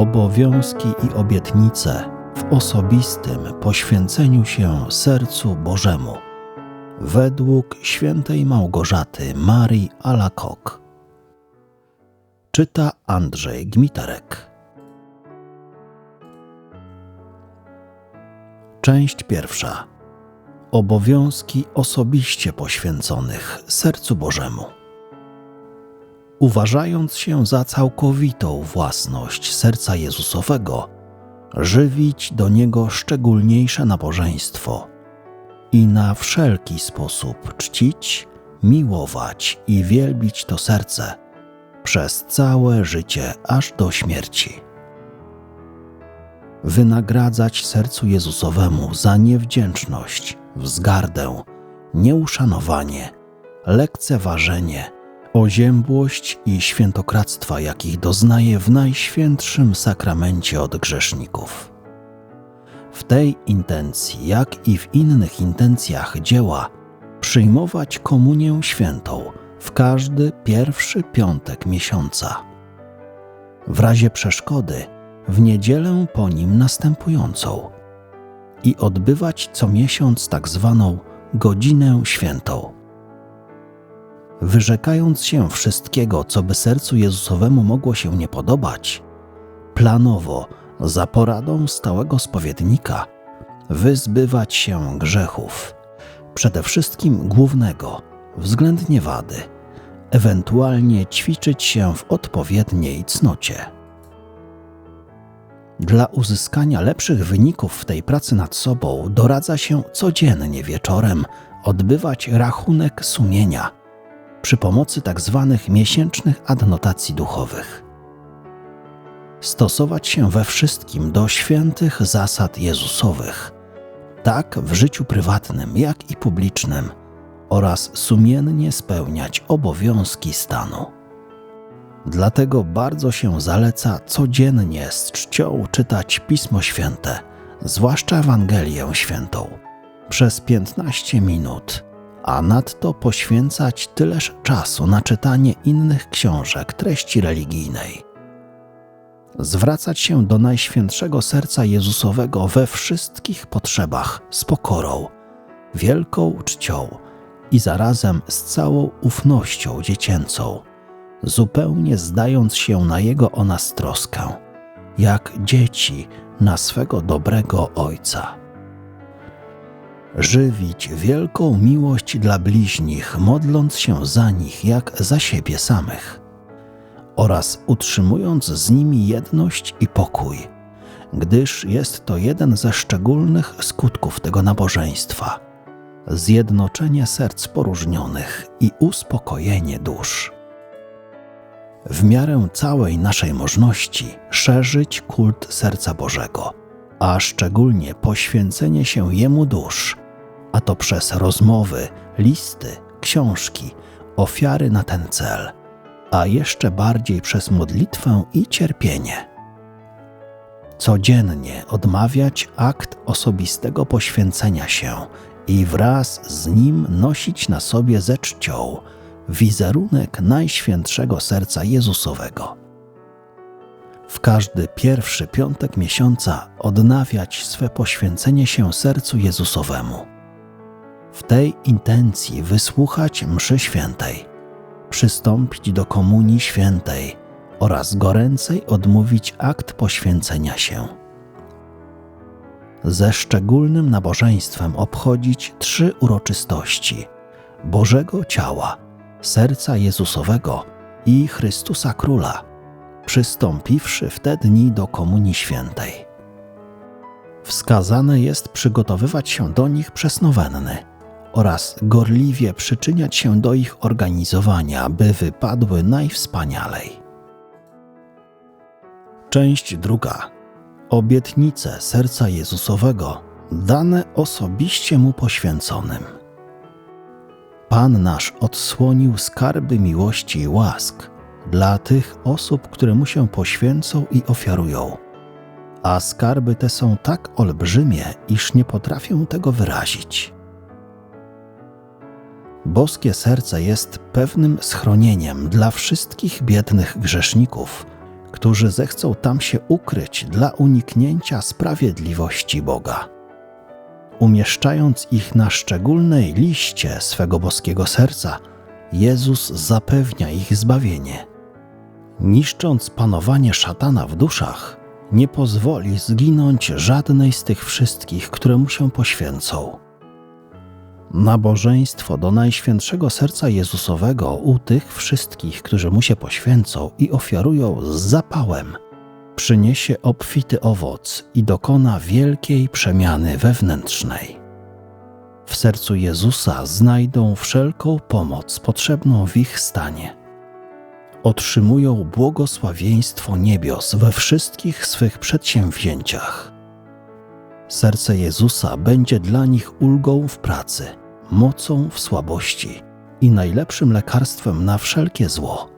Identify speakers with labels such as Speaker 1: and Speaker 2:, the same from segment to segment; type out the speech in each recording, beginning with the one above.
Speaker 1: obowiązki i obietnice w osobistym poświęceniu się sercu Bożemu. Według świętej Małgorzaty Marii Alakok. Czyta Andrzej Gmitarek. Część pierwsza. Obowiązki osobiście poświęconych sercu Bożemu uważając się za całkowitą własność serca Jezusowego, żywić do Niego szczególniejsze nabożeństwo i na wszelki sposób czcić, miłować i wielbić to serce przez całe życie aż do śmierci. Wynagradzać sercu Jezusowemu za niewdzięczność, wzgardę, nieuszanowanie, lekceważenie, oziębłość i świętokradztwa, jakich doznaje w najświętszym sakramencie od grzeszników. W tej intencji, jak i w innych intencjach dzieła, przyjmować komunię świętą w każdy pierwszy piątek miesiąca. W razie przeszkody w niedzielę po nim następującą i odbywać co miesiąc tak zwaną godzinę świętą wyrzekając się wszystkiego, co by sercu Jezusowemu mogło się nie podobać, planowo, za poradą stałego spowiednika, wyzbywać się grzechów, przede wszystkim głównego, względnie wady, ewentualnie ćwiczyć się w odpowiedniej cnocie. Dla uzyskania lepszych wyników w tej pracy nad sobą doradza się codziennie wieczorem odbywać rachunek sumienia – przy pomocy tzw. Tak miesięcznych adnotacji duchowych. Stosować się we wszystkim do świętych zasad Jezusowych, tak w życiu prywatnym, jak i publicznym, oraz sumiennie spełniać obowiązki stanu. Dlatego bardzo się zaleca codziennie z czcią czytać Pismo Święte, zwłaszcza Ewangelię Świętą, przez 15 minut a nadto poświęcać tyleż czasu na czytanie innych książek treści religijnej. Zwracać się do Najświętszego Serca Jezusowego we wszystkich potrzebach z pokorą, wielką czcią i zarazem z całą ufnością dziecięcą, zupełnie zdając się na Jego o nas troskę, jak dzieci na swego dobrego Ojca żywić wielką miłość dla bliźnich, modląc się za nich jak za siebie samych, oraz utrzymując z nimi jedność i pokój, gdyż jest to jeden ze szczególnych skutków tego nabożeństwa zjednoczenie serc poróżnionych i uspokojenie dusz. W miarę całej naszej możności szerzyć kult serca Bożego, a szczególnie poświęcenie się Jemu dusz a to przez rozmowy, listy, książki, ofiary na ten cel, a jeszcze bardziej przez modlitwę i cierpienie. Codziennie odmawiać akt osobistego poświęcenia się i wraz z nim nosić na sobie ze czcią wizerunek Najświętszego Serca Jezusowego. W każdy pierwszy piątek miesiąca odnawiać swe poświęcenie się sercu Jezusowemu w tej intencji wysłuchać mszy świętej, przystąpić do komunii świętej oraz goręcej odmówić akt poświęcenia się. Ze szczególnym nabożeństwem obchodzić trzy uroczystości Bożego Ciała, Serca Jezusowego i Chrystusa Króla, przystąpiwszy w te dni do Komunii Świętej. Wskazane jest przygotowywać się do nich przez nowenny – oraz gorliwie przyczyniać się do ich organizowania, by wypadły najwspanialej. Część druga. Obietnice serca Jezusowego dane osobiście mu poświęconym. Pan nasz odsłonił skarby miłości i łask dla tych osób, które mu się poświęcą i ofiarują. A skarby te są tak olbrzymie, iż nie potrafię tego wyrazić. Boskie serce jest pewnym schronieniem dla wszystkich biednych grzeszników, którzy zechcą tam się ukryć dla uniknięcia sprawiedliwości Boga. Umieszczając ich na szczególnej liście swego boskiego serca, Jezus zapewnia ich zbawienie. Niszcząc panowanie szatana w duszach, nie pozwoli zginąć żadnej z tych wszystkich, które mu się poświęcą. Nabożeństwo do Najświętszego Serca Jezusowego u tych wszystkich, którzy mu się poświęcą i ofiarują z zapałem, przyniesie obfity owoc i dokona wielkiej przemiany wewnętrznej. W sercu Jezusa znajdą wszelką pomoc potrzebną w ich stanie. Otrzymują błogosławieństwo niebios we wszystkich swych przedsięwzięciach. Serce Jezusa będzie dla nich ulgą w pracy, mocą w słabości i najlepszym lekarstwem na wszelkie zło.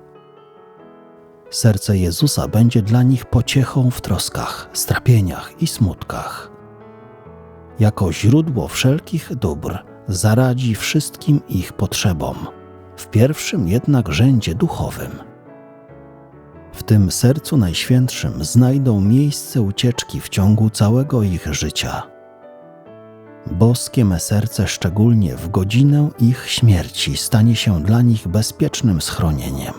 Speaker 1: Serce Jezusa będzie dla nich pociechą w troskach, strapieniach i smutkach. Jako źródło wszelkich dóbr zaradzi wszystkim ich potrzebom, w pierwszym jednak rzędzie duchowym. W tym sercu najświętszym znajdą miejsce ucieczki w ciągu całego ich życia. Boskie me serce, szczególnie w godzinę ich śmierci, stanie się dla nich bezpiecznym schronieniem.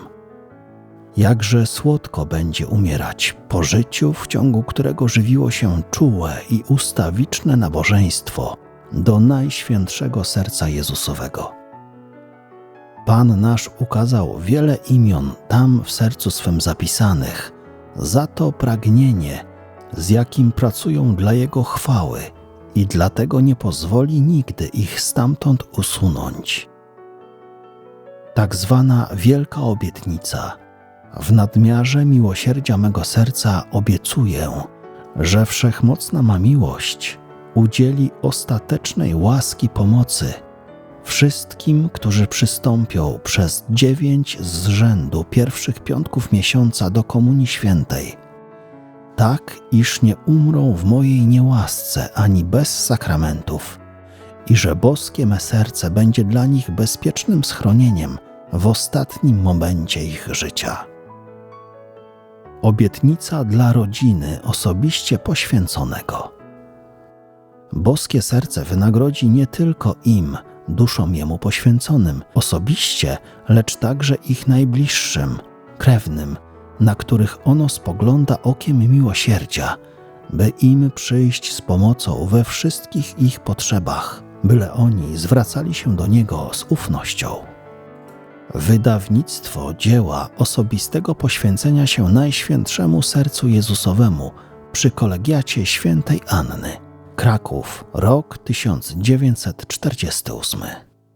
Speaker 1: Jakże słodko będzie umierać po życiu, w ciągu którego żywiło się czułe i ustawiczne nabożeństwo do Najświętszego Serca Jezusowego. Pan nasz ukazał wiele imion tam w sercu swym zapisanych, za to pragnienie, z jakim pracują dla Jego chwały i dlatego nie pozwoli nigdy ich stamtąd usunąć. Tak zwana wielka obietnica – w nadmiarze miłosierdzia mego serca obiecuję, że wszechmocna ma miłość udzieli ostatecznej łaski pomocy wszystkim, którzy przystąpią przez dziewięć z rzędu pierwszych piątków miesiąca do Komunii Świętej, tak iż nie umrą w mojej niełasce ani bez sakramentów, i że boskie me serce będzie dla nich bezpiecznym schronieniem w ostatnim momencie ich życia obietnica dla rodziny osobiście poświęconego. Boskie serce wynagrodzi nie tylko im, duszom jemu poświęconym, osobiście, lecz także ich najbliższym, krewnym, na których ono spogląda okiem miłosierdzia, by im przyjść z pomocą we wszystkich ich potrzebach, byle oni zwracali się do niego z ufnością. Wydawnictwo dzieła osobistego poświęcenia się Najświętszemu Sercu Jezusowemu przy kolegiacie świętej Anny. Kraków, rok 1948.